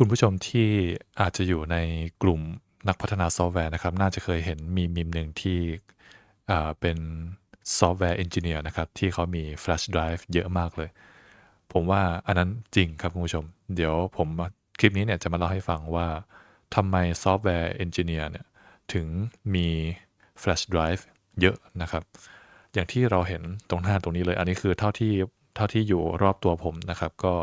คุณผู้ชมที่อาจจะอยู่ในกลุ่มนักพัฒนาซอฟต์แวร์นะครับ น่าจะเคยเห็นมีมิมหนึ่งที่เป็นซอฟต์แวร์เอนจิเนียร์นะครับ ที่เขามีแฟลชไดรฟ์เยอะมากเลย ผมว่าอันนั้นจริงครับคุณผู้ชม เดี๋ยวผมคลิปนี้เนี่ยจะมาเล่าให้ฟังว่าทำไมซอฟต์แวร์เอนจิเนียร์เนี่ยถึงมีแฟลชไดรฟ์เยอะนะครับ อย่างที่เราเห็นตรงหน้าตรงนี้เลย อันนี้คือเท่าที่เท่าที่อยู่รอบตัวผมนะครับ ก็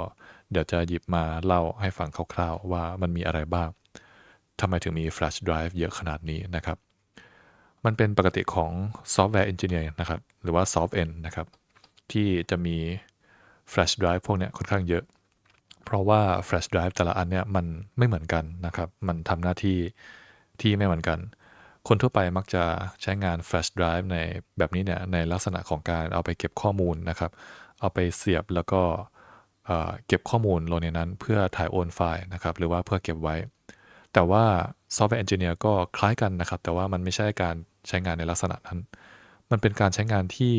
เดี๋ยวจะหยิบมาเล่าให้ฟังคร่าวๆ ว่ามันมีอะไรบ้างทำไมถึงมีแฟลชไดรฟ์เยอะขนาดนี้นะครับ มันเป็นปกติของซอฟต์แวร์เอนจิเนียร์นะครับ หรือว่าซอฟต์เอนนะครับ ที่จะมีแฟลชไดรฟ์พวกเนี้ยค่อนข้างเยอะ เพราะว่าแฟลชไดรฟ์แต่ละอันเนี่ยมันไม่เหมือนกันนะครับ มันทำหน้าที่ที่ไม่เหมือนกัน คนทั่วไปมักจะใช้งานแฟลชไดรฟ์ในแบบนี้เนี่ยในลักษณะของการเอาไปเก็บข้อมูลนะครับ เอาไปเสียบแล้วก็ เก็บข้อมูลลงในนั้นเพื่อถ่ายโอนไฟล์นะครับหรือว่าเพื่อเก็บไว้ แต่ว่าซอฟต์แวร์เอนจิเนียร์ก็คล้ายกันนะครับ แต่ว่ามันไม่ใช่การใช้งานในลักษณะนั้น มันเป็นการใช้งานที่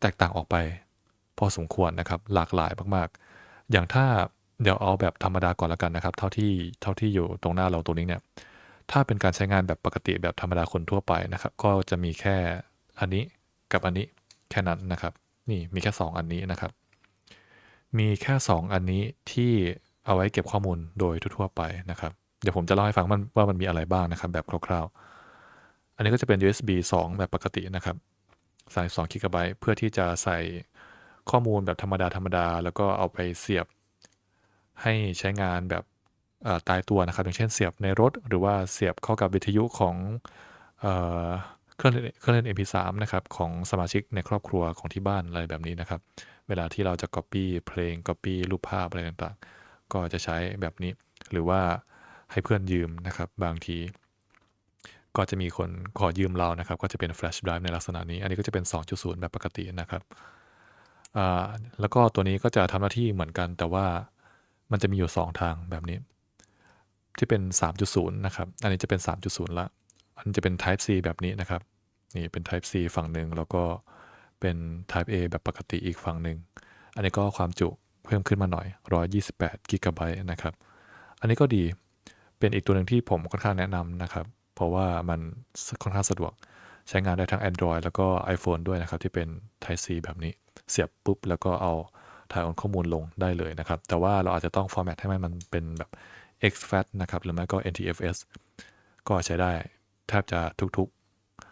แตกต่างออกไป พอสมควรนะครับ หลากหลายมากๆ อย่างถ้าเดี๋ยวเอาแบบธรรมดาก่อนละกันนะครับ เท่าที่เท่าที่อยู่ตรงหน้าเราตรงนี้เนี่ยถ้าเป็นการใช้งานแบบปกติแบบธรรมดาคนทั่วไปนะครับ ก็จะมีแค่อันนี้กับอันนี้แค่นั้นนะครับ นี่มีแค่ 2 อันนี้นะครับ มีแค่ 2 อันนี้ที่เอาไว้เก็บข้อมูลโดยทั่วๆไปนะครับ เดี๋ยวผมจะเล่าให้ฟังมันว่ามันมีอะไรบ้างนะครับ แบบคร่าวๆ อันนี้ก็จะเป็น USB 2 แบบปกตินะครับใส่2 g b เพื่อที่จะใส่ข้อมูลแบบธรรมดาธรรมดา แล้วก็เอาไปเสียบให้ใช้งานแบบตายตัวนะครับ อย่างเช่นเสียบในรถ หรือว่าเสียบเข้ากับวิทยุของเอเครื่องเล่นเครื่องเล่น MP3 นะครับของสมาชิกในครอบครัวของที่บ้านอะไรแบบนี้นะครับ วลาที่เราจะ Copy เพลง Copy รูปภาพอะไรต่างๆ ก็จะใช้แบบนี้ หรือว่าให้เพื่อนยืมนะครับ บางที ก็จะมีคนขอยืมเรานะครับ ก็จะเป็น Flash Drive ในลักษณะนี้ อันนี้ก็จะเป็น 2.0 แบบปกตินะครับแล้วก็ตัวนี้ก็จะทำหน้าที่เหมือนกัน แต่ว่ามันจะมีอยู่ 2 ทางแบบนี้ ที่เป็น 3.0 นะครับ อันนี้จะเป็น 3.0 ละ อันจะเป็น Type C แบบนี้นะครับ นี่เป็น Type C ฝั่งหนึ่งแล้วก็ เป็น Type A แบบปกติอีกฝั่งหนึ่ง อันนี้ก็ความจุเพิ่มขึ้นมาหน่อย 128กิกะไบต์นะครับ อันนี้ก็ดี เป็นอีกตัวหนึ่งที่ผมค่อนข้างแนะนำนะครับ เพราะว่ามันค่อนข้างสะดวก ใช้งานได้ทั้ง Android แล้วก็ iPhone ด้วยนะครับ ที่เป็น Type C แบบนี้ เสียบปุ๊บ แล้วก็เอาถ่ายโอนข้อมูลลงได้เลยนะครับ แต่ว่าเราอาจจะต้อง format ให้มันเป็นแบบ XFAT นะครับ หรือไม่ก็ NTFS ก็ใช้ได้แทบจะทุก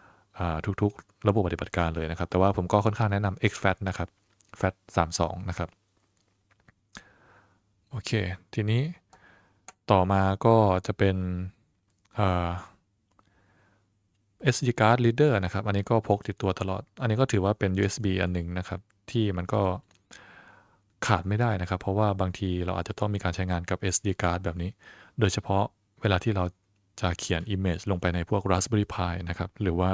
ๆทุกๆ ระบบปฏิบัติการเลยนะครับ แต่ว่าผมก็ค่อนข้างแนะนำ X-FAT นะครับ FAT 32 นะครับ โอเค ทีนี้ต่อมาก็จะเป็นอ่า SD card reader นะครับ อันนี้ก็พกติดตัวตลอด อันนี้ก็ถือว่าเป็น USB อันหนึ่งนะครับ ที่มันก็ขาดไม่ได้นะครับ เพราะว่าบางทีเราอาจจะต้องมีการใช้งานกับ SD card แบบนี้ โดยเฉพาะเวลาที่เราจะเขียน Image ลงไปในพวก Raspberry Pi นะครับ หรือว่า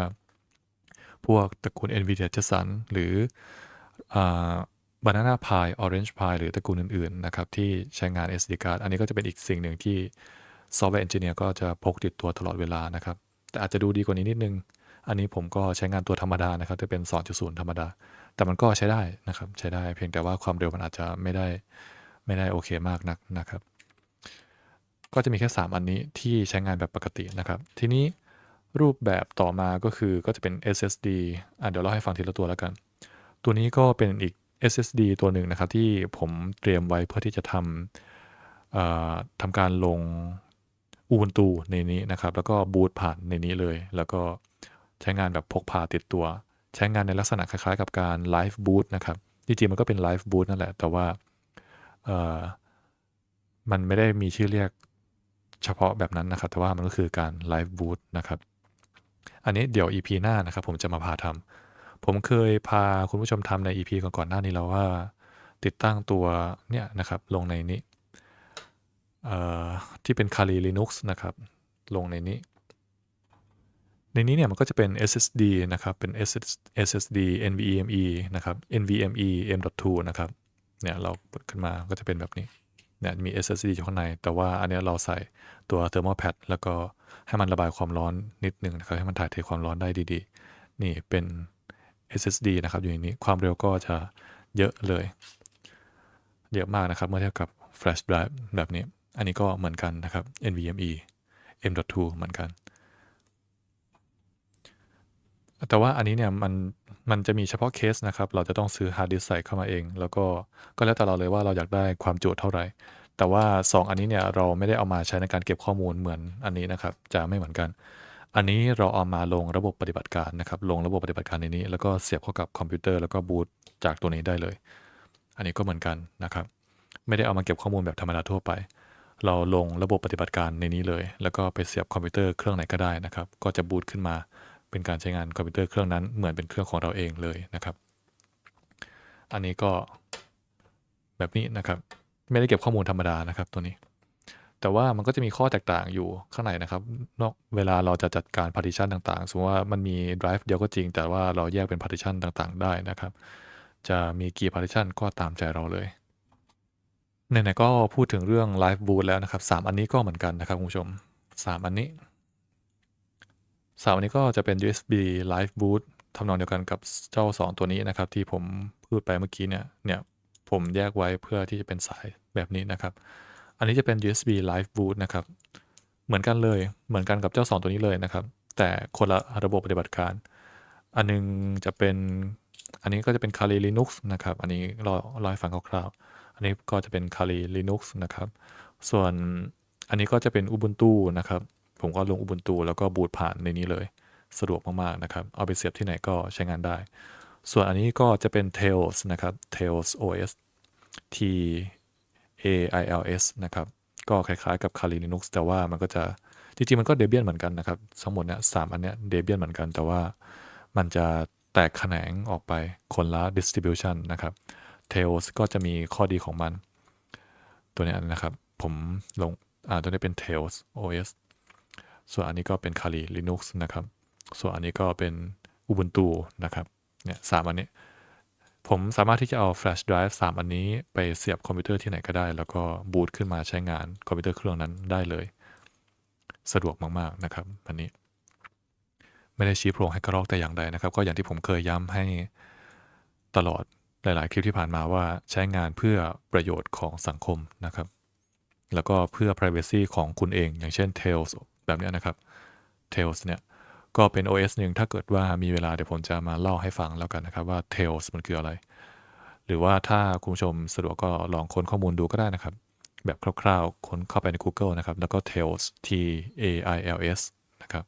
พวกตระกูล NVIDIA j e s o n หรืออ่า Banana Pi Orange Pi หรือตระกูลอื่น ๆ นะครับ ที่ใช้งาน SD card อันนี้ก็จะเป็นอีกสิ่งหนึ่งที่ Software Engineer ก็จะพกติดตัวตลอดเวลานะครับ แต่อาจจะดูดีกว่านี้นิดนึง อันนี้ผมก็ใช้งานตัวธรรมดานะครับจะเป็น 2.0 ธรรมดา แต่มันก็ใช้ได้นะครับ ใช้ได้เพียงแต่ว่าความเร็วมันอาจจะไม่ได้ไม่ได้โอเคมากนักนะครับ ก็จะมีแค่ 3 อันนี้ที่ใช้งานแบบปกตินะครับ ทีนี้ รูปแบบต่อมาก็คือก็จะเป็น SSD อะเดี๋ยวเราให้ฟังทีละตัวแล้วกัน ตัวนี้ก็เป็นอีก SSD ตัวหนึ่งนะครับ ที่ผมเตรียมไว้เพื่อที่จะทำทำการลง Ubuntu ในนี้นะครับ แล้วก็บูตผ่านในนี้เลย แล้วก็ใช้งานแบบพกพาติดตัว ใช้งานในลักษณะคล้ายๆ กับการไลฟ์บูตนะครับ จริงๆ มันก็เป็นไลฟ์บูตนั่นแหละ แต่ว่ามันไม่ได้มีชื่อเรียกเฉพาะแบบนั้นนะครับ แต่ว่ามันก็คือการไลฟ์บูตนะครับ อันนี้เดี๋ยว EP หน้านะครับผมจะมาพาทำผมเคยพาคุณผู้ชมทำใน EP ก่อนๆหน้านี้แล้วว่า ติดตั้งตัวเนี่ยนะครับลงในนี้ที่เป็น Kali Linux นะครับ ลงในนี้ ในนี้เนี่ยมันก็จะเป็น SSD นะครับ เป็น SSD NVMe นะครับ NVMe M.2 นะครับ เนี่ยเราเปิดขึ้นมาก็จะเป็นแบบนี้ เนี่ยมี SSD อยู่ข้างใน แต่ว่าอันนี้เราใส่ตัว thermal pad แล้วก็ให้มันระบายความร้อนนิดนึงนะครับให้มันถ่ายเทความร้อนได้ดีๆ นี่เป็น SSD นะครับอยู่ในนี้ความเร็วก็จะเยอะเลย เยอะมากนะครับเมื่อเทียบกับ flash drive แบบนี้ อันนี้ก็เหมือนกันนะครับ NVMe M.2 เหมือนกัน แต่ว่าอันนี้เนี่ยมัน มันจะมีเฉพาะเคสนะครับ เราจะต้องซื้อฮาร์ดดิสก์ใส่เข้ามาเอง แล้วก็ ก็แล้วแต่เราเลยว่าเราอยากได้ความจุเท่าไหร่ แต่ว่า 2 อันนี้เนี่ยเราไม่ได้เอามาใช้ในการเก็บข้อมูลเหมือนอันนี้นะครับ จะไม่เหมือนกัน อันนี้เราเอามาลงระบบปฏิบัติการนะครับ ลงระบบปฏิบัติการในนี้ แล้วก็เสียบเข้ากับคอมพิวเตอร์แล้วก็บูตจากตัวนี้ได้เลย อันนี้ก็เหมือนกันนะครับ ไม่ได้เอามาเก็บข้อมูลแบบธรรมดาทั่วไป เราลงระบบปฏิบัติการในนี้เลย แล้วก็ไปเสียบคอมพิวเตอร์เครื่องไหนก็ได้นะครับ ก็จะบูตขึ้นมา เป็นการใช้งานคอมพิวเตอร์เครื่องนั้นเหมือนเป็นเครื่องของเราเองเลยนะครับ อันนี้ก็แบบนี้นะครับ ไม่ได้เก็บข้อมูลธรรมดานะครับตัวนี้ แต่ว่ามันก็จะมีข้อแตกต่างอยู่ข้างในนะครับ นอกเวลาเราจะจัดการ partition ต่างๆ สมมติว่ามันมี drive เดียวก็จริง แต่ว่าเราแยกเป็น partition ต่างๆ ได้นะครับ จะมีกี่ partition ก็ตามใจเราเลยไหนๆก็พูดถึงเรื่อง live boot แล้วนะครับ 3 อันนี้ก็เหมือนกันนะครับคุณผู้ชม 3 อันนี้ สามอันนี้ก็จะเป็น USB Live Boot ทำนองเดียวกันกับเจ้า 2 ตัวนี้นะครับ ที่ผมพูดไปเมื่อกี้เนี่ยเนี่ยผมแยกไว้เพื่อที่จะเป็นสายแบบนี้นะครับ อันนี้จะเป็น USB Live Boot นะครับ เหมือนกันเลยเหมือนกันกับเจ้า 2 ตัวนี้เลยนะครับ แต่คนละระบบปฏิบัติการ อันนึงจะเป็นอันนี้ก็จะเป็น Kali Linux นะครับ อันนี้รอรอให้ฟังคร่าวๆ อันนี้ก็จะเป็น Kali Linux นะครับ ส่วนอันนี้ก็จะเป็น Ubuntu นะครับ ผมก็ลง Ubuntu แล้วก็บูตผ่านในนี้เลย สะดวกมาก ๆ นะครับ เอาไปเสียบที่ไหนก็ใช้งานได้ ส่วนอันนี้ก็จะเป็น Tails นะครับ Tails OS T A I L S นะครับ ก็คล้ายๆกับ Kali Linux แต่ว่ามันก็จะ จริง ๆ มันก็ Debian เหมือนกันนะครับ ทั้งหมดเนี่ยสามอันเนี้ย Debian เหมือนกัน แต่ว่ามันจะแตกแขนงออกไปคนละ distribution นะครับ Tails ก็จะมีข้อดีของมัน ตัวนี้นะครับ ผมลง อ่า ตัวนี้เป็น Tails OS ส่วนอันนี้ก็เป็น Kali Linux นะครับ ส่วนอันนี้ก็เป็น Ubuntu นะครับ เนี่ยสามอันนี้ ผมสามารถที่จะเอา flash drive 3อันนี้ไปเสียบคอมพิวเตอร์ที่ไหนก็ได้ แล้วก็บูตขึ้นมาใช้งานคอมพิวเตอร์เครื่องนั้นได้เลย สะดวกมาก ๆ นะครับ อันนี้ ไม่ได้ชี้โพรงให้กระรอกแต่อย่างใดนะครับ ก็อย่างที่ผมเคยย้ำให้ตลอดหลาย ๆ คลิปที่ผ่านมาว่าใช้งานเพื่อประโยชน์ของสังคมนะครับ แล้วก็เพื่อ privacy ของคุณเอง อย่างเช่น Tails แบบนี้นะครับ Tails เนี่ยก็เป็น OS หนึ่งถ้าเกิดว่ามีเวลาเดี๋ยวผมจะมาเล่าให้ฟังแล้วกันนะครับว่า Tails มันคืออะไร หรือว่าถ้าคุณผู้ชมสะดวกก็ลองค้นข้อมูลดูก็ได้นะครับ แบบคร่าวๆ ค้นเข้าไปใน Google นะครับ แล้วก็ Tails T A I L S นะครับ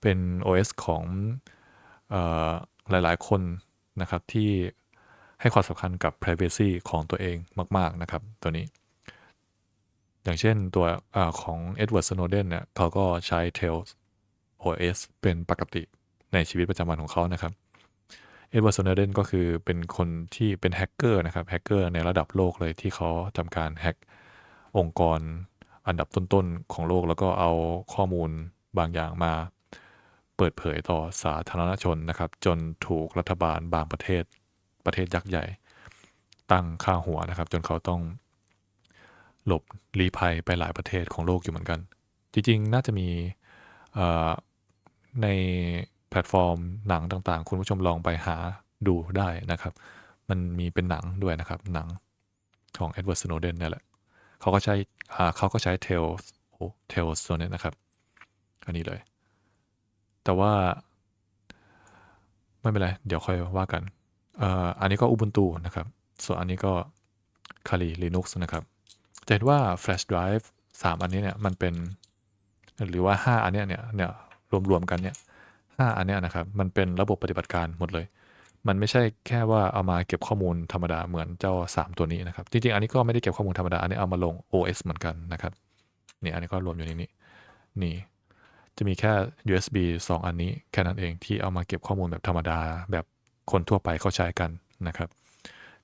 เป็น OS ของออหลายๆ คนนะครับที่ให้ความสำคัญกับ privacy ของตัวเองมาก ๆ นะครับ ตัวนี้ อย่างเช่นตัวอของ Edward Snowden เนี่ยเขาก็ใช้ Tails OS เป็นปกติในชีวิตประจำวันของเขานะครับเอ็ดเวิร์ดสโนเดนก็คือเป็นคนที่เป็นแฮกเกอร์นะครับแฮกเกอร์ในระดับโลกเลยที่เขาทำการแฮกองค์กรอันดับต้นๆของโลก แล้วก็เอาข้อมูลบางอย่างมาเปิดเผยต่อสาธารณชนนะครับ จนถูกรัฐบาลบางประเทศประเทศยักษ์ใหญ่ ตั้งค่าหัวนะครับ จนเขาต้อง หลบลี้ภัยไปหลายประเทศของโลกอยู่เหมือนกัน จริงๆ น่าจะมีในแพลตฟอร์มหนังต่างๆ คุณผู้ชมลองไปหาดูได้นะครับ มันมีเป็นหนังด้วยนะครับหนังของ Edward Snowden นี่แหละเขาก็ใช้เขาก็ใช้ Tales โอ้ Tales ตัวนี้นะครับ อันนี้เลย แต่ว่า ไม่เป็นไร เดี๋ยวค่อยว่ากันอันนี้ก็ Ubuntu นะครับ ส่วนอันนี้ก็ Kali Linux นะครับ จะเห็นว่า Flash Drive 3 อันนี้เนี่ยมันเป็น หรือว่า 5 อันเนี้ยเนี่ยเนี่ยรวมๆกันเนี่ยห้าอันเนี้ยนะครับ มันเป็นระบบปฏิบัติการหมดเลย มันไม่ใช่แค่ว่าเอามาเก็บข้อมูลธรรมดาเหมือนเจ้า 3 ตัวนี้นะครับ จริงๆ อันนี้ก็ไม่ได้เก็บข้อมูลธรรมดา อันนี้เอามาลง OS เหมือนกันนะครับนี่อันนี้ก็รวมอยู่ในนี้นี่จะมีแค่ USB 2 อันนี้แค่นั้นเองที่เอามาเก็บข้อมูลแบบธรรมดาแบบคนทั่วไปเขาใช้กันนะครับ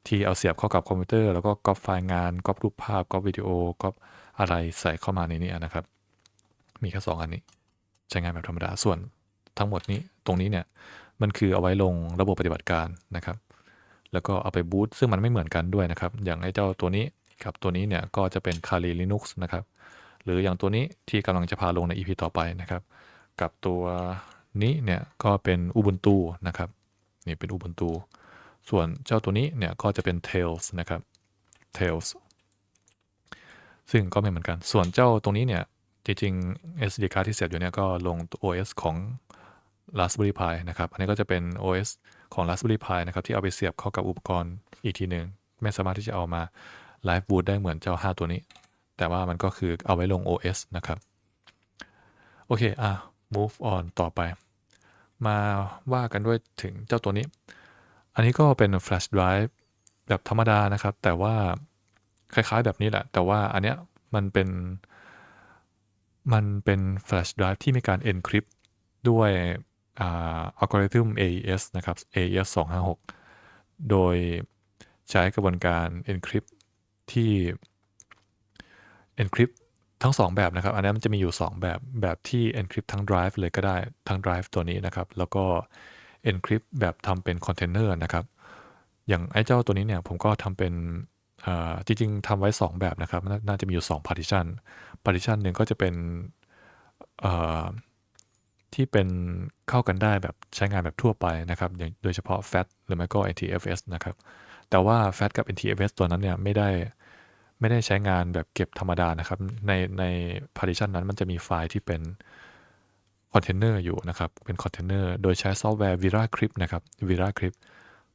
ที่เอาเสียบเข้ากับคอมพิวเตอร์แล้วก็ก๊อปไฟล์งานก๊อปรูปภาพก๊อปวิดีโอก๊อปอะไรใส่เข้ามาในนี้นะครับ มีแค่2อันนี้ ใช้งานแบบธรรมดาส่วนทั้งหมดนี้ตรงนี้เนี่ยมันคือเอาไว้ลงระบบปฏิบัติการนะครับ แล้วก็เอาไปบูตซึ่งมันไม่เหมือนกันด้วยนะครับ อย่างไอ้เจ้าตัวนี้กับตัวนี้เนี่ยก็จะเป็น Kali Linux นะครับ หรืออย่างตัวนี้ที่กำลังจะพาลงใน EP ต่อไปนะครับ กับตัวนี้เนี่ยก็เป็น Ubuntu นะครับนี่เป็น Ubuntu ส่วนเจ้าตัวนี้เนี่ยก็จะเป็น Tails นะครับ Tails ซึ่งก็ไม่เหมือนกัน ส่วนเจ้าตรงนี้เนี่ย จริงๆ SD card ที่เสียบอยู่เนี่ยก็ลง OS ของ Raspberry Pi นะครับ อันนี้ก็จะเป็น OS ของ Raspberry Pi นะครับ ที่เอาไปเสียบเข้ากับอุปกรณ์อีกทีหนึ่งไม่สามารถที่จะเอามา Live Boot ได้เหมือนเจ้า 5 ตัวนี้ แต่ว่ามันก็คือเอาไว้ลง OS นะครับ โอเค อะ move on ต่อไป มาว่ากันด้วยถึงเจ้าตัวนี้ อันนี้ก็เป็น flash drive แบบธรรมดานะครับ แต่ว่าคล้ายๆแบบนี้แหละ แต่ว่าอันเนี้ยมันเป็น มันเป็น flash drive ที่มีการ encrypt ด้วยอัลกอริทึม AES นะครับ AES 256 โดยใช้กระบวนการ encrypt ที่ encrypt ทั้ง 2 แบบนะครับ อันนี้มันจะมีอยู่ 2 แบบ แบบที่ encrypt ทั้ง drive เลยก็ได้ ทั้ง drive ตัวนี้นะครับ แล้วก็ encrypt แบบทำเป็นคอนเทนเนอร์นะครับ อย่างไอ้เจ้าตัวนี้เนี่ยผมก็ทำเป็นจริงๆทำไว้ 2 แบบนะครับน่าจะมีอยู่ 2 partition partition หนึ่งก็จะเป็นที่เป็นเข้ากันได้แบบใช้งานแบบทั่วไปนะครับอย่างโดยเฉพาะ FAT หรือไม่ก็ NTFS นะครับ แต่ว่า FAT กับ NTFS ตัวนั้นเนี่ยไม่ได้ไม่ได้ใช้งานแบบเก็บธรรมดานะครับ ในใน partition นั้นมันจะมีไฟล์ที่เป็น คอนเทนเนอร์อยู่นะครับ เป็นคอนเทนเนอร์โดยใช้ซอฟต์แวร์ VeraCrypt นะครับ VeraCrypt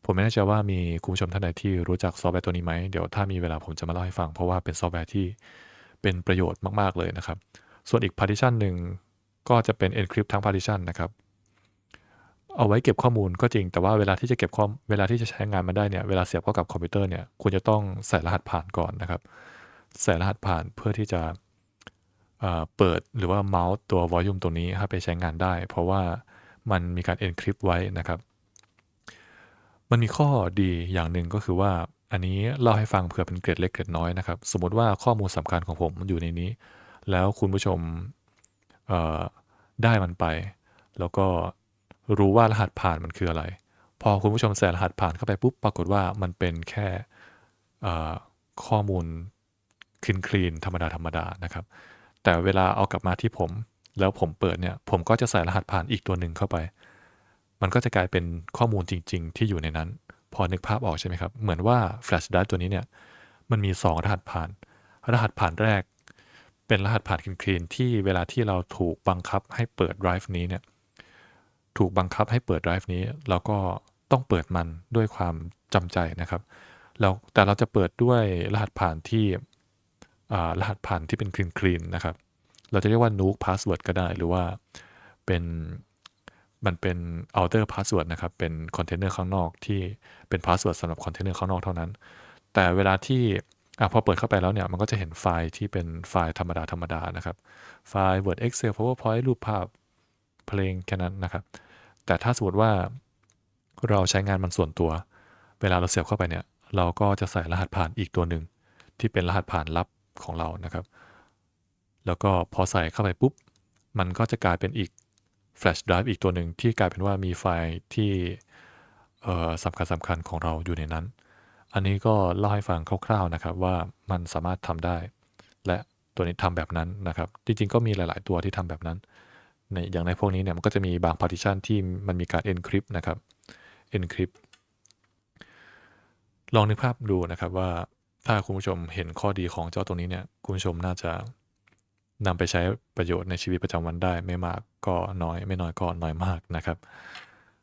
ผมไม่แน่ใจว่ามีคุณผู้ชมท่านใดที่รู้จักซอฟต์แวร์ตัวนี้ไหม เดี๋ยวถ้ามีเวลาผมจะมาเล่าให้ฟัง เพราะว่าเป็นซอฟต์แวร์ที่เป็นประโยชน์มาก ๆ เลยนะครับ ส่วนอีก partition หนึ่งก็จะเป็น encrypt ทั้ง partition นะครับ เอาไว้เก็บข้อมูลก็จริง แต่ว่าเวลาที่จะเก็บข้อเวลาที่จะใช้งานมันได้เนี่ย เวลาเสียบเข้ากับคอมพิวเตอร์เนี่ย คุณจะต้องใส่รหัสผ่านก่อนนะครับ ใส่รหัสผ่านเพื่อที่จะ เปิดหรือว่าเมาส์ตัว volume ตัวนี้ให้ไปใช้งานได้ เพราะว่ามันมีการ encrypt ไว้นะครับ มันมีข้อดีอย่างหนึ่งก็คือว่าอันนี้เล่าให้ฟังเผื่อเป็นเกร็ดเล็กเกร็ดน้อยนะครับ สมมติว่าข้อมูลสำคัญของผมมันอยู่ในนี้ แล้วคุณผู้ชมได้มันไป แล้วก็รู้ว่ารหัสผ่านมันคืออะไร พอคุณผู้ชมใส่รหัสผ่านเข้าไปปุ๊บปรากฏว่ามันเป็นแค่ข้อมูลคลีนคลีนธรรมดาธรรมดานะครับ แต่เวลาเอากลับมาที่ผม แล้วผมเปิดเนี่ย ผมก็จะใส่รหัสผ่านอีกตัวหนึ่งเข้าไป มันก็จะกลายเป็นข้อมูลจริง ๆ ที่อยู่ในนั้น พอนึกภาพออกใช่ไหมครับ เหมือนว่า Flash Drive ตัวนี้เนี่ย มันมี 2 รหัสผ่าน รหัสผ่านแรก เป็นรหัสผ่านคลีนที่เวลาที่เราถูกบังคับให้เปิดไดรฟ์นี้เนี่ย ถูกบังคับให้เปิดไดรฟ์นี้เราก็ต้องเปิดมันด้วยความจำใจนะครับแล้วแต่เราจะเปิดด้วยรหัสผ่านที่ รหัสผ่านที่เป็นคลีนๆนะครับ เราจะเรียกว่า nuke password ก็ได้ หรือว่าเป็นมันเป็น outer password นะครับ เป็นคอนเทนเนอร์ข้างนอกที่เป็นพาสเวิร์ดสำหรับคอนเทนเนอร์ข้างนอกเท่านั้น แต่เวลาที่อพอเปิดเข้าไปแล้วเนี่ย มันก็จะเห็นไฟล์ที่เป็นไฟล์ธรรมดาธรรมดานะครับ ไฟล์ Word Excel PowerPoint รูปภาพเพลงแค่นั้นนะครับ แต่ถ้าสมมติว่าเราใช้งานมันส่วนตัว เวลาเราเสียบเข้าไปเนี่ย เราก็จะใส่รหัสผ่านอีกตัวหนึ่งที่เป็นรหัสผ่านลับ ของเรานะครับ แล้วก็พอใส่เข้าไปปุ๊บ มันก็จะกลายเป็นอีก Flash Drive อีกตัวหนึ่งที่กลายเป็นว่ามีไฟล์ที่สำคัญสำคัญของเราอยู่ในนั้น อันนี้ก็เล่าให้ฟังคร่าวๆนะครับว่ามันสามารถทำได้ และตัวนี้ทำแบบนั้นนะครับ จริงๆ ก็มีหลาย ๆ ตัวที่ทำแบบนั้นในอย่างในพวกนี้เนี่ยมันก็จะมีบาง partition ที่มันมีการ encrypt นะครับ encrypt ลองนึกภาพดูนะครับว่า ถ้าคุณผู้ชมเห็นข้อดีของเจ้าตัวนี้เนี่ย คุณผู้ชมน่าจะนำไปใช้ประโยชน์ในชีวิตประจำวันได้ ไม่มากก็น้อย ไม่น้อยก็น้อยมากนะครับ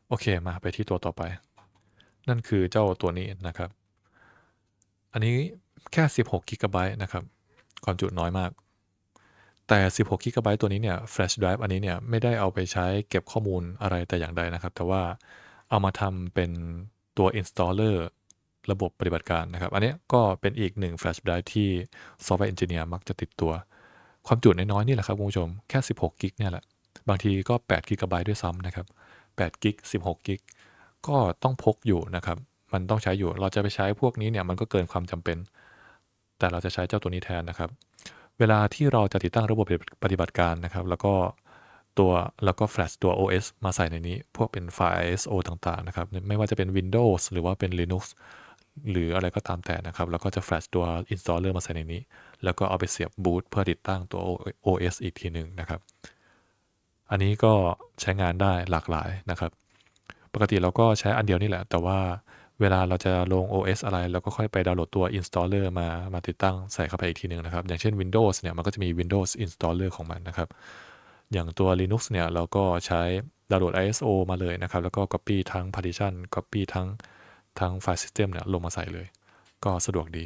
โอเคมาไปที่ตัวต่อไป นั่นคือเจ้าตัวนี้นะครับ อันนี้แค่ 16กิกะไบต์นะครับ ความจุน้อยมาก แต่ 16กิกะไบต์ตัวนี้เนี่ย flash drive อันนี้เนี่ยไม่ได้เอาไปใช้เก็บข้อมูลอะไรแต่อย่างใดนะครับ แต่ว่าเอามาทำเป็นตัว installer ระบบปฏิบัติการนะครับ อันนี้ก็เป็นอีกหนึ่ง flash drive ที่ software engineer มักจะติดตัว ความจุน้อยๆนี่แหละครับคุณผู้ชม แค่ 16กิกเนี่ยแหละ บางทีก็8กิกะไบต์ด้วยซ้ำนะครับ8กิก16กิกก็ต้องพกอยู่นะครับ มันต้องใช้อยู่ เราจะไปใช้พวกนี้เนี่ยมันก็เกินความจำเป็น แต่เราจะใช้เจ้าตัวนี้แทนนะครับ เวลาที่เราจะติดตั้งระบบปฏิบัติการนะครับ แล้วก็ตัวแล้วก็แฟลชตัว OS มาใส่ในนี้ พวกเป็นไฟล์ ISO ต่างๆนะครับ ไม่ว่าจะเป็น Windows หรือว่าเป็น Linux หรืออะไรก็ตามแต่นะครับ แล้วก็จะแฟลชตัว installer มาใส่ในนี้ แล้วก็เอาไปเสียบบูตเพื่อติดตั้งตัว OS อีกทีหนึ่งนะครับ อันนี้ก็ใช้งานได้หลากหลายนะครับ ปกติเราก็ใช้อันเดียวนี่แหละ แต่ว่าเวลาเราจะลง OS อะไร เราก็ค่อยไปดาวน์โหลดตัว installer มามาติดตั้งใส่เข้าไปอีกทีหนึ่งนะครับ อย่างเช่น Windows เนี่ยมันก็จะมี Windows installer ของมันนะครับ อย่างตัว Linux เนี่ยเราก็ใช้ดาวน์โหลด ISO มาเลยนะครับ แล้วก็ copy ทั้ง partition copy ทั้ง ทั้งไฟล์ system เนี่ยลงมาใส่เลย ก็สะดวกดี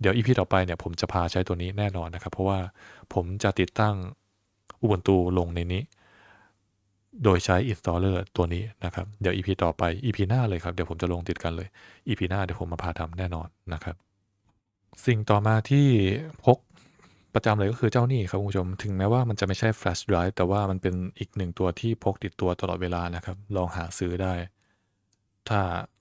เดี๋ยว EP ต่อไปเนี่ยผมจะพาใช้ตัวนี้แน่นอนนะครับ เพราะว่าผมจะติดตั้ง Ubuntu ลงในนี้ โดยใช้ installer ตัวนี้นะครับ เดี๋ยว EP ต่อไป EP หน้าเลยครับ เดี๋ยวผมจะลงติดกันเลย EP หน้าเดี๋ยวผมมาพาทำแน่นอนนะครับ สิ่งต่อมาที่พกประจำเลยก็คือเจ้านี่ครับคุณผู้ชม ถึงแม้ว่ามันจะไม่ใช่ flash drive แต่ว่ามันเป็นอีกหนึ่งตัวที่พกติดตัวตลอดเวลานะครับ ลองหาซื้อได้ ถ้า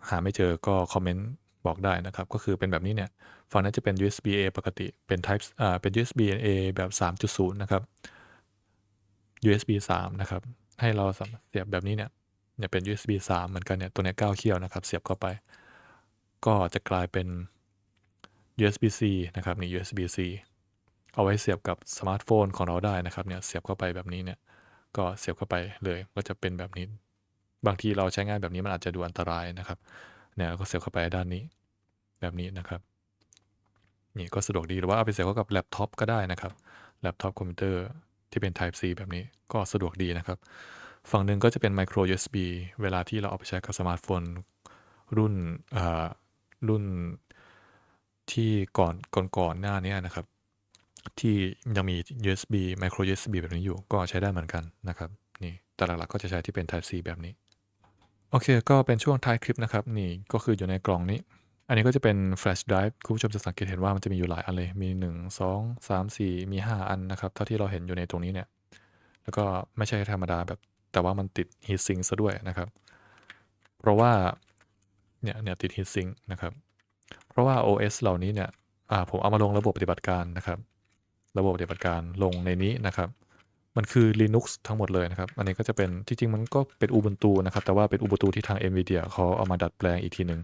หาไม่เจอก็คอมเมนต์บอกได้นะครับ ก็คือเป็นแบบนี้เนี่ย ฝั่งนั้นจะเป็น USB A ปกติ เป็น Type อ่า เป็น USB A แบบ 3.0 นะครับ USB 3 นะครับ ให้เราเสียบแบบนี้เนี่ย เนี่ยเป็น USB 3 เหมือนกันเนี่ย ตัวนี้9เขี้ยวนะครับ เสียบเข้าไป ก็จะกลายเป็น USB-C นะครับนี่ USB-C เอาไว้เสียบกับสมาร์ทโฟนของเราได้นะครับ เนี่ย เสียบเข้าไปแบบนี้เนี่ย ก็เสียบเข้าไปเลย ก็จะเป็นแบบนี้ บางทีเราใช้งานแบบนี้มันอาจจะดูอันตรายนะครับเนี่ยเราก็เสียบเข้าไปด้านนี้ แบบนี้นะครับนี่ก็สะดวกดีหรือว่าเอาไปเสียบเข้ากับแล็ปท็อปก็ได้นะครับแล็ปท็อปคอมพิวเตอร์ที่เป็น Type C แบบนี้ก็สะดวกดีนะครับ ฝั่งหนึ่งก็จะเป็น micro USB เวลาที่เราเอาไปใช้กับสมาร์ทโฟนรุ่นรุ่นที่ก่อนก่อนก่อนหน้านี้นะครับ ที่ยังมี USB micro USB แบบนี้อยู่ก็ใช้ได้เหมือนกันนะครับนี่แต่หลักๆก็จะใช้ที่เป็น Type C แบบนี้ โอเค ก็เป็นช่วงท้ายคลิปนะครับ นี่ก็คืออยู่ในกล่องนี้ อันนี้ก็จะเป็น flash drive คุณผู้ชมจะสังเกตเห็นว่ามันจะมีอยู่หลายอันเลย มี 1 2 3 4 มี 5 อันนะครับ เท่าที่เราเห็นอยู่ในตรงนี้เนี่ย แล้วก็ไม่ใช่ธรรมดาแบบ แต่ว่ามันติด heat sink ซะด้วยนะครับ เพราะว่า เนี่ยเนี่ยติด heat sink นะครับ เพราะว่า OS เหล่านี้เนี่ย อ่า ผมเอามาลงระบบปฏิบัติการนะครับ ระบบปฏิบัติการลงในนี้นะครับ มันคือ Linux ทั้งหมดเลยนะครับ อันนี้ก็จะเป็นที่จริงมันก็เป็น Ubuntu นะครับ แต่ว่าเป็น Ubuntu ที่ทาง NVIDIA เขาเอามาดัดแปลงอีกทีหนึ่ง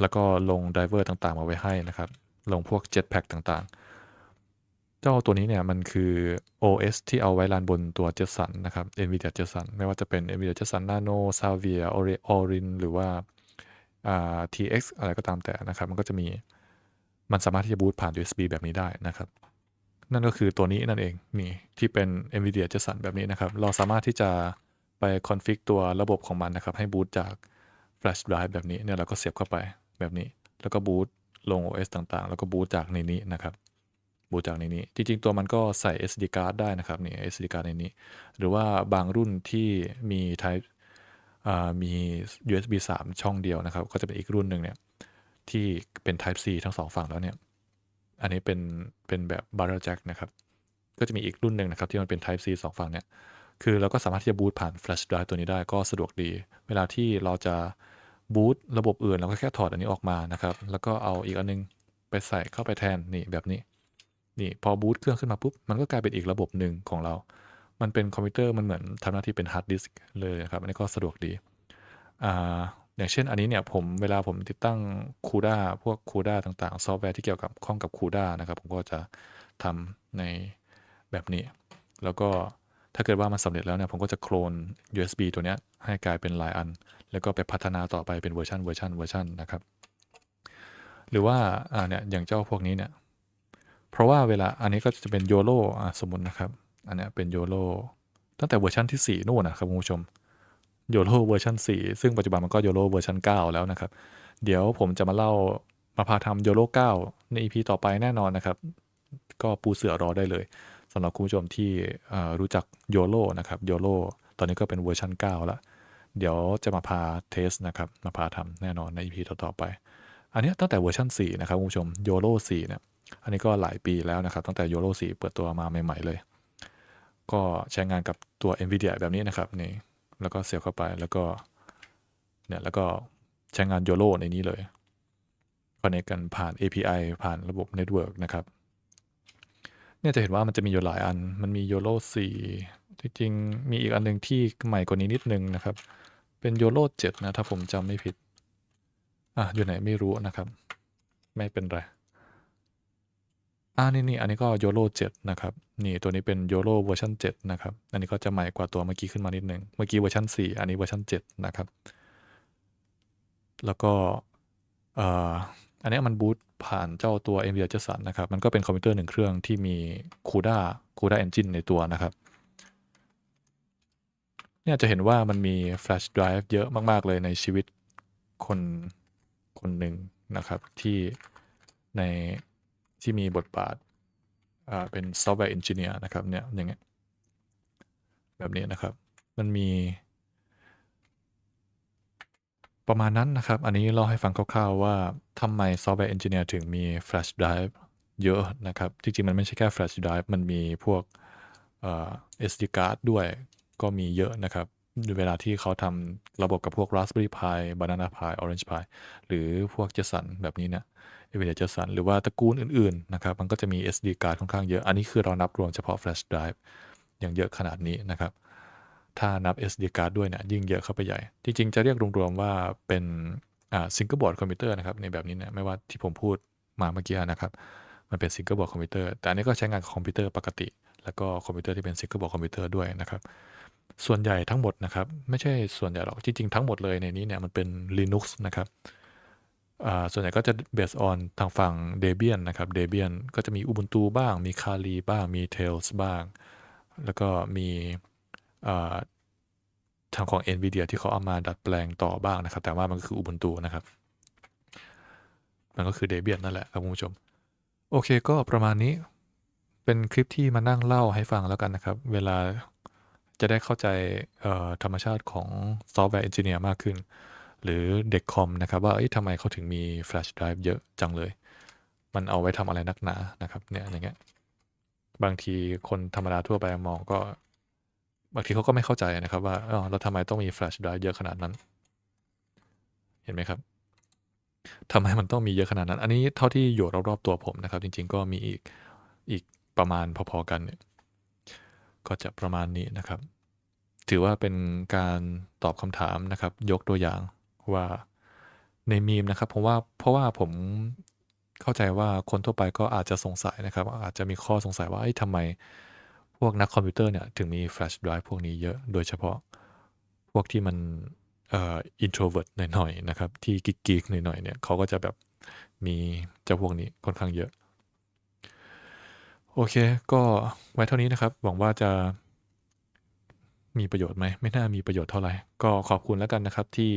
แล้วก็ลงไดเวอร์ต่างๆ มาไว้ให้นะครับ ลงพวก Jetpack ต่างๆ เจ้าตัวนี้เนี่ยมันคือ OS ที่เอาไว้รันบนตัว Jetson นะครับ NVIDIA Jetson ไม่ว่าจะเป็น NVIDIA Jetson Nano Xavier Ori- Orin หรือว่าอ่า TX อะไรก็ตามแต่นะครับ มันก็จะมีมันสามารถที่จะบูตผ่าน USB แบบนี้ได้นะครับ นั่นก็คือตัวนี้นั่นเองนี่ที่เป็น NVIDIA Jetson แบบนี้นะครับ เราสามารถที่จะไปคอนฟิกตัวระบบของมันนะครับ ให้บูตจาก flash drive แบบนี้เนี่ยเราก็เสียบเข้าไปแบบนี้ แล้วก็บูตลง OS ต่างๆ แล้วก็บูตจากในนี้นะครับบูตจากในนี้ จริงๆ ตัวมันก็ใส่ SD card ได้นะครับนี่ SD card ในนี้ หรือว่าบางรุ่นที่มี type อ่ามี USB 3 ช่องเดียวนะครับ ก็จะเป็นอีกรุ่นหนึ่งเนี่ยที่เป็น Type C ทั้งสองฝั่งแล้วเนี่ย อันนี้เป็นเป็นแบบ barrel jack นะครับ ก็จะมีอีกรุ่นหนึ่งนะครับ ที่มันเป็น Type C สองฝั่งเนี่ย คือเราก็สามารถที่จะบูตผ่าน flash drive ตัวนี้ได้ก็สะดวกดี เวลาที่เราจะบูตระบบอื่นเราก็แค่ถอดอันนี้ออกมานะครับ แล้วก็เอาอีกอันนึงไปใส่เข้าไปแทนนี่แบบนี้ นี่พอบูตเครื่องขึ้นมาปุ๊บ มันก็กลายเป็นอีกระบบหนึ่งของเรา มันเป็นคอมพิวเตอร์มันเหมือนทำหน้าที่เป็นฮาร์ดดิสก์เลยนะครับ อันนี้ก็สะดวกดี อ่า อย่างเช่นอันนี้เนี่ยผมเวลาผมติดตั้ง CUDA พวก CUDA ต่างๆ ซอฟต์แวร์ที่เกี่ยวกับข้องกับ CUDA นะครับ ผมก็จะทำในแบบนี้ แล้วก็ถ้าเกิดว่ามันสำเร็จแล้วเนี่ยผมก็จะโคลน USB ตัวเนี้ยให้กลายเป็นหลายอัน แล้วก็ไปพัฒนาต่อไปเป็นเวอร์ชันเวอร์ชันเวอร์ชันนะครับ หรือว่าอ่าเนี่ยอย่างเจ้าพวกนี้เนี่ย เพราะว่าเวลาอันนี้ก็จะเป็นโยโ o อ่าสมมตินะครับ อันเนี้ยเป็นโยโ o ตั้งแต่เวอร์ชันที่ 4 นู่นนะครับคุณผู้ชม โยโ o เวอร์ชัน4 ซึ่งปัจจุบันมันก็โยโ o เวอร์ชัน9 แล้วนะครับ เดี๋ยวผมจะมาเล่ามาพาทำโยโ o 9 ใน EP ต่อไปแน่นอนนะครับ ก็ปูเสือรอได้เลยสำหรับคุณผู้ชมที่รู้จักโยโ o นะครับโยโ o ตอนนี้ก็เป็นเวอร์ชัน9แล้วเดี๋ยวจะมาพาเทสนะครับมาพาทำแน่นอนใน EP ต่อๆไป อันนี้ตั้งแต่เวอร์ชัน4นะครับคุณผู้ชมโยโ o 4เนี่ยอันนี้ก็หลายปีแล้วนะครับ ตั้งแต่โยโ o 4 เปิดตัวมาใหม่ ๆ เลย ก็ใช้งานกับตัว NVIDIA แบบนี้นะครับนี่ แล้วก็เสียบเข้าไปแล้วก็เนี่ยแล้วก็ใช้งานโยโ o ในนี้เลยคอนเนคกันผ่าน API ผ่านระบบเน็ตเวิร์กนะครับเนี่ยจะเห็นว่ามันจะมีอยู่หลายอัน มันมีโยโ o 4ที่จริงมีอีกอันหนึ่งที่ใหม่กว่านี้นิดนึงนะครับ เป็นโยโ o 7นะ ถ้าผมจำไม่ผิด อะ อยู่ไหนไม่รู้นะครับ ไม่เป็นไร อ่านี่นี่อันนี้ก็โยโ o 7นะครับ นี่ตัวนี้เป็นโยโ o เวอร์ชัน7นะครับ อันนี้ก็จะใหม่กว่าตัวเมื่อกี้ขึ้นมานิดนึง เมื่อกี้เวอร์ชัน4 อันนี้เวอร์ชัน7นะครับ แล้วก็เอ่ออันนี้มันบูตผ่านเจ้าตัว NVIDIA Jetson นะครับ มันก็เป็นคอมพิวเตอร์หนึ่งเครื่องที่มี CUDA CUDA Engine ในตัวนะครับ เนี่ยจะเห็นว่ามันมี Flash Drive เยอะมาก ๆ เลยในชีวิตคนคนหนึ่งนะครับ ที่ใน ที่มีบทบาทเป็นซอฟต์แวร์เอนจิเนียร์นะครับเนี่ยอย่างเงี้ยแบบนี้นะครับ มันมี ประมาณนั้นนะครับ อันนี้เล่าให้ฟังคร่าวๆว่าทำไมซอฟต์แวร์เอนจิเนียร์ถึงมี Flash Drive เยอะนะครับ จริงๆ มันไม่ใช่แค่ Flash Drive มันมีพวกเอ่อ SD card ด้วยก็มีเยอะนะครับ เวลาที่เขาทำระบบกับพวก Raspberry Pi Banana Pi Orange Pi หรือพวก Jetson แบบนี้เนี่ย NVIDIA Jetson หรือว่าตระกูลอื่นๆนะครับมันก็จะมี SD card ค่อนข้างเยอะ อันนี้คือเรานับรวมเฉพาะ Flash Drive อย่างเยอะขนาดนี้นะครับ ถ้านับ SD card ด้วยเนี่ยยิ่งเยอะเข้าไปใหญ่ จริงๆ จะเรียกรวมๆว่าเป็นอ่า single board คอมพิวเตอร์นะครับในแบบนี้เนี่ยไม่ว่าที่ผมพูดมาเมื่อกี้นะครับ มันเป็น single board คอมพิวเตอร์แต่อันนี้ก็ใช้งานกับคอมพิวเตอร์ปกติ แล้วก็คอมพิวเตอร์ที่เป็น single board คอมพิวเตอร์ด้วยนะครับ ส่วนใหญ่ทั้งหมดนะครับ ไม่ใช่ส่วนใหญ่หรอกจริงๆทั้งหมดเลยในนี้เนี่ยมันเป็น Linux นะครับส่วนใหญ่ก็จะ based on ทางฝั่ง Debian นะครับ Debian ก็จะมี Ubuntu บ้าง มี Kali บ้าง มี Tails บ้าง แล้วก็มีทางของ NVIDIA ที่เขาเอามาดัดแปลงต่อบ้างนะครับ แต่ว่ามันก็คือ Ubuntu นะครับ มันก็คือ Debian นั่นแหละครับคุณผู้ชม โอเคก็ประมาณนี้เป็นคลิปที่มานั่งเล่าให้ฟังแล้วกันนะครับ เวลา จะได้เข้าใจธรรมชาติของซอฟต์แวร์เอนจิเนียร์มากขึ้น หรือเด็กคอมนะครับ ว่าเอ้ทำไมเขาถึงมี Flash Drive เยอะจังเลย มันเอาไว้ทำอะไรนักหนานะครับเนี่ยอย่างเงี้ยบางทีคนธรรมดาทั่วไปมองก็ บางทีเขาก็ไม่เข้าใจนะครับว่าอ๋อแล้วทำไมต้องมี Flash Drive เยอะขนาดนั้น เห็นไหมครับทำไมมันต้องมีเยอะขนาดนั้น อันนี้เท่าที่อยู่รอบๆตัวผมนะครับ จริง ๆ ก็มีอีกอีกประมาณพอๆกันเนี่ยก็จะประมาณนี้นะครับ ถือว่าเป็นการตอบคำถามนะครับ ยกตัวอย่างว่าในมีมนะครับผมว่าเพราะว่าผมเข้าใจว่าคนทั่วไปก็อาจจะสงสัยนะครับ อาจจะมีข้อสงสัยว่าเอ้ทำไมพวกนักคอมพิวเตอร์เนี่ยถึงมี Flash Drive พวกนี้เยอะโดยเฉพาะพวกที่มันเอ่อ introvert หน่อยๆนะครับ ที่กิ๊กๆหน่อยๆเนี่ยเขาก็จะแบบมีเจ้าพวกนี้ค่อนข้างเยอะ โอเค ก็ไว้เท่านี้นะครับ หวังว่าจะ มีประโยชน์ไหม ไม่น่ามีประโยชน์เท่าไหร่ ก็ขอบคุณแล้วกันนะครับ ที่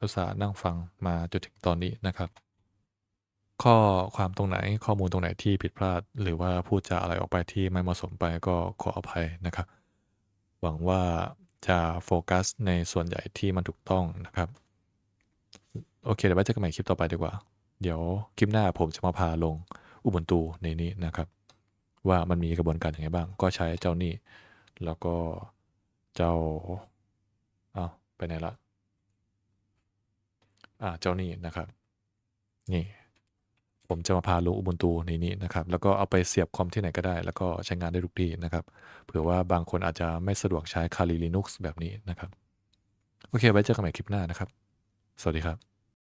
อุตส่าห์นั่งฟังมาจนถึงตอนนี้นะครับ ข้อความตรงไหนข้อมูลตรงไหนที่ผิดพลาด หรือว่าพูดจาอะไรออกไปที่ไม่เหมาะสมไปก็ขออภัยนะครับ หวังว่าจะโฟกัสในส่วนใหญ่ที่มันถูกต้องนะครับ โอเค เดี๋ยวไว้เจอกันใหม่คลิปต่อไปดีกว่า เดี๋ยวคลิปหน้าผมจะมาพาลงอุบันตูในนี้นะครับ ว่ามันมีกระบวนการอยังไงบ้าง ก็ใช้เจ้านี่แล้วก็ เจ้าอ้าวไปไหนละอ่าเจ้านี่นะครับ นี่ ผมจะมาพาลงอุบุนตูในนี้นะครับ แล้วก็เอาไปเสียบคอมที่ไหนก็ได้ แล้วก็ใช้งานได้ทุกที่นะครับ เผื่อว่าบางคนอาจจะไม่สะดวกใช้ Kali Linux แบบนี้นะครับ โอเค ไว้เจอกันใหม่คลิปหน้านะครับ สวัสดีครับ